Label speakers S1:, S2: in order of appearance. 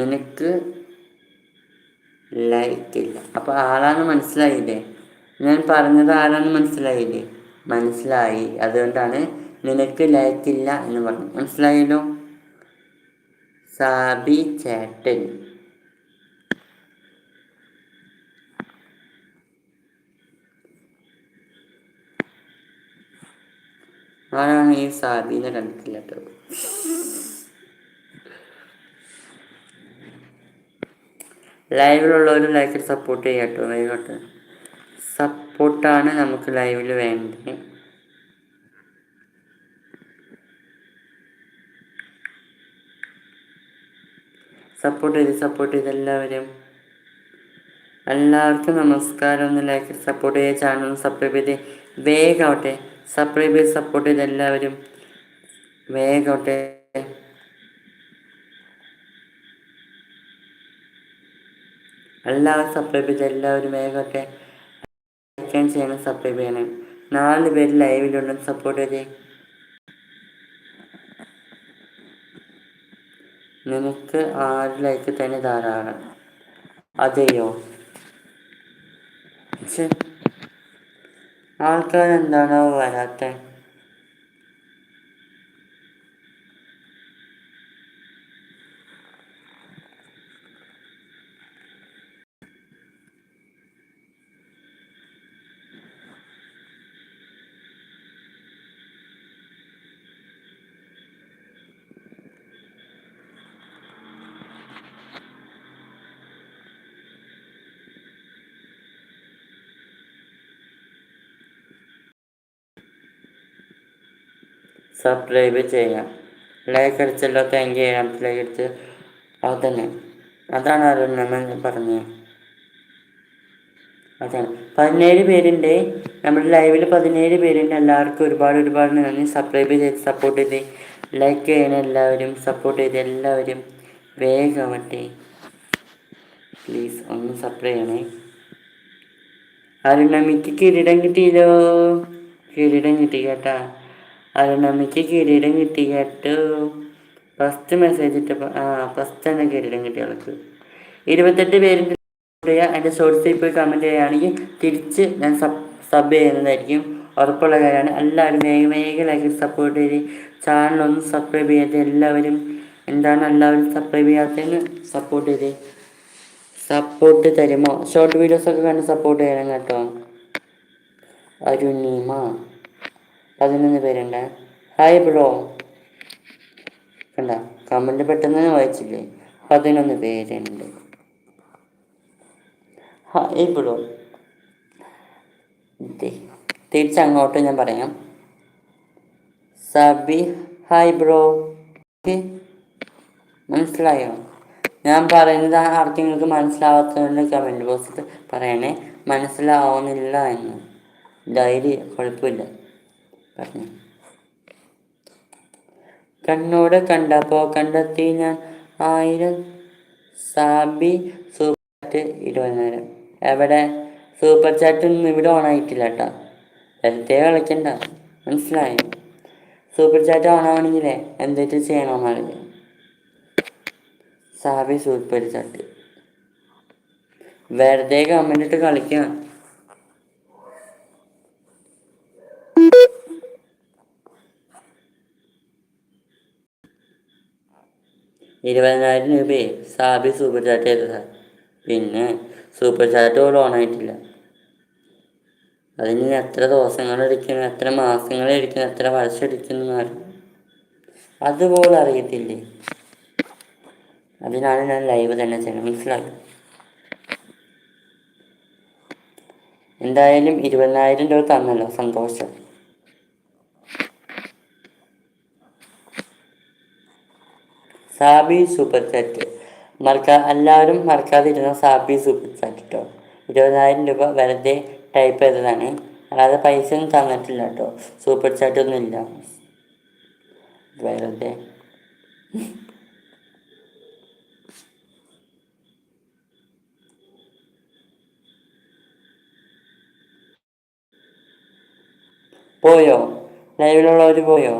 S1: നിനക്ക് ലൈക്കില്ല അപ്പോൾ ആളാണ് മനസ്സിലായില്ലേ? ഞാൻ പറഞ്ഞത് ആളാണ് മനസ്സിലായില്ലേ? മനസ്സിലായി. അതുകൊണ്ടാണ് നിനക്ക് ലൈക്കില്ല എന്ന് പറഞ്ഞു മനസ്സിലായല്ലോ? സാബി ചേട്ടൻ. ആരാണ് ഈ സാബിനെ കണ്ടിട്ടില്ല കേട്ടോ ലൈവിലുള്ളവർ ലൈക്കിൽ സപ്പോർട്ട് ചെയ്യാം കേട്ടോ ആയിക്കോട്ടെ സപ്പോർട്ടാണ് നമുക്ക് ലൈവിൽ വേണ്ടത്. സപ്പോർട്ട് ചെയ്ത് സപ്പോർട്ട് ചെയ്ത് എല്ലാവരും. എല്ലാവർക്കും നമസ്കാരം. ഒന്ന് ലൈക്ക് സപ്പോർട്ട് ചെയ്ത് ചാനൽ സബ്സ്ക്രൈബ് ചെയ്ത് വേഗമാവട്ടെ സബ്സ്ക്രൈബ് ചെയ്ത് സപ്പോർട്ട് ചെയ്ത് എല്ലാവരും വേഗമാവട്ടെ എല്ലാവരും സബ്സ്ക്രൈബ് ചെയ്ത് എല്ലാവരും വേഗമൊക്കെ ചെയ്യണം സബ്സ്ക്രൈബ് ചെയ്യണം. നാല് പേര് ലൈവിലുണ്ടെന്ന് സപ്പോർട്ട് ചെയ്തേ. നിനക്ക് ആറ് ലൈക്ക് തന്നെ ധാരാളം. അതെയോ? ആൾക്കാരെന്താണോ വരാത്തേ? സബ്സ്ക്രൈബ് ചെയ്യാം ലൈക്ക് അടിച്ചല്ലോ താങ്ക് യു ഏഴാമത്തെ ലൈക്ക് അടിച്ച് അതന്നെ അതാണ് അരുൺ നമ്മൾ പറഞ്ഞത് അതാണ്. പതിനേഴ് പേരുണ്ട്. നമ്മുടെ ലൈവിൽ പതിനേഴ് പേരുണ്ട്. എല്ലാവർക്കും ഒരുപാട് ഒരുപാട് നന്ദി. സബ്സ്ക്രൈബ് ചെയ്ത് സപ്പോർട്ട് ചെയ്ത് ലൈക്ക് ചെയ്യണം എല്ലാവരും. സപ്പോർട്ട് ചെയ്ത് എല്ലാവരും. വേഗമാവട്ടെ പ്ലീസ് ഒന്ന് സപ്ലൈ ചെയ്യണേ. അരുണമിക്ക് കിരീടം കിട്ടിയല്ലോ? കിരീടം കിട്ടി കേട്ടാ. അരുണമ്മയ്ക്ക് കിരീടം കിട്ടി. കേട്ടോ. ഫസ്റ്റ് മെസ്സേജ് ഇട്ടപ്പോൾ ആ ഫസ്റ്റ് തന്നെ കിരീടം കിട്ടിയ ആൾക്ക്. ഇരുപത്തെട്ട് പേരിന്റെ എന്റെ ഷോർട്സിൽ പോയി കമന്റ് ചെയ്യുകയാണെങ്കിൽ തിരിച്ച് ഞാൻ സബ് സബ് ചെയ്യുന്നതായിരിക്കും. ഉറപ്പുള്ള കാര്യമാണ്. എല്ലാവരും വേഗം വേഗം സപ്പോർട്ട് ചെയ്ത് ചാനലൊന്ന് സബ്സ്ക്രൈബ് ചെയ്ത് എല്ലാവരും എന്താണ് എല്ലാവരും സബ്സ്ക്രൈബ് ചെയ്യാത്തതിന് സപ്പോർട്ട് ചെയ്ത്. സപ്പോർട്ട് തരുമോ? ഷോർട്ട് വീഡിയോസൊക്കെ കണ്ട് സപ്പോർട്ട് ചെയ്യണം കേട്ടോ. അരുണിമ. പതിനൊന്ന് പേരുണ്ട്. ഹായ് ബ്രോ കണ്ട? കമന്റ് പെട്ടെന്ന് വായിച്ചില്ലേ? പതിനൊന്ന് പേരുണ്ട്. ഹായ് ബ്രോ തിരിച്ചങ്ങോട്ട് ഞാൻ പറയാം. സബി ഹായ് ബ്രോ മനസ്സിലായോ? ഞാൻ പറയുന്നത് ആർക്കെങ്കിലും മനസ്സിലാവാത്തതുകൊണ്ട് കമന്റ് ബോക്സിൽ പറയണേ. മനസ്സിലാവുന്നില്ല എന്ന്. ധൈര്യം കുഴപ്പമില്ല. പറഞ്ഞു. കണ്ണോട് കണ്ടപ്പോ കണ്ടെത്തി ഞാൻ ആയിരം സാബി സൂപ്പർ ചാറ്റ് ഇരുപതിനായിരം. എവിടെ? സൂപ്പർ ചാറ്റ് ഒന്നും ഇവിടെ ഓണായിട്ടില്ല കേട്ടോ വെറുതെ കളിക്കണ്ട. മനസ്സിലായി? സൂപ്പർ ചാറ്റ് ഓണാവണമെങ്കിലേ എന്തൊക്കെ ചെയ്യണമെന്നറിയില്ല സാബി സൂപ്പർ ചാറ്റ് വെറുതെ കമന്റ് ഇട്ട് കളിക്കാം. ഇരുപതിനായിരം രൂപയെ സാബി സൂപ്പർ ചാറ്റ് ചെയ്തത് പിന്നെ സൂപ്പർ ചാറ്റ് പോലും ഓണായിട്ടില്ല അതിന് എത്ര ദിവസങ്ങൾ എടുക്കുന്നു എത്ര മാസങ്ങൾ എടുക്കുന്നു എത്ര വർഷം എടുക്കുന്നു അതുപോലെ അറിയത്തില്ലേ? അതിനാണ് ഞാൻ ലൈവ് തന്നെ ചെയ്യണം മനസ്സിലാക്കി എന്തായാലും ഇരുപതിനായിരം രൂപ തന്നല്ലോ സന്തോഷം. Sabi super chat. മറക്കാ എല്ലാവരും മറക്കാതിരുന്ന സാബി സൂപ്പർ ചാറ്റ് കേട്ടോ ഇരുപതിനായിരം രൂപ വെറുതെ ടൈപ്പ് ചെയ്തതാണ്. അല്ലാതെ പൈസ ഒന്നും തന്നിട്ടില്ല കേട്ടോ സൂപ്പർ ചാറ്റ് ഒന്നും ഇല്ല. വെറുതെ. പോയോ? ലൈവിലുള്ളവർ പോയോ?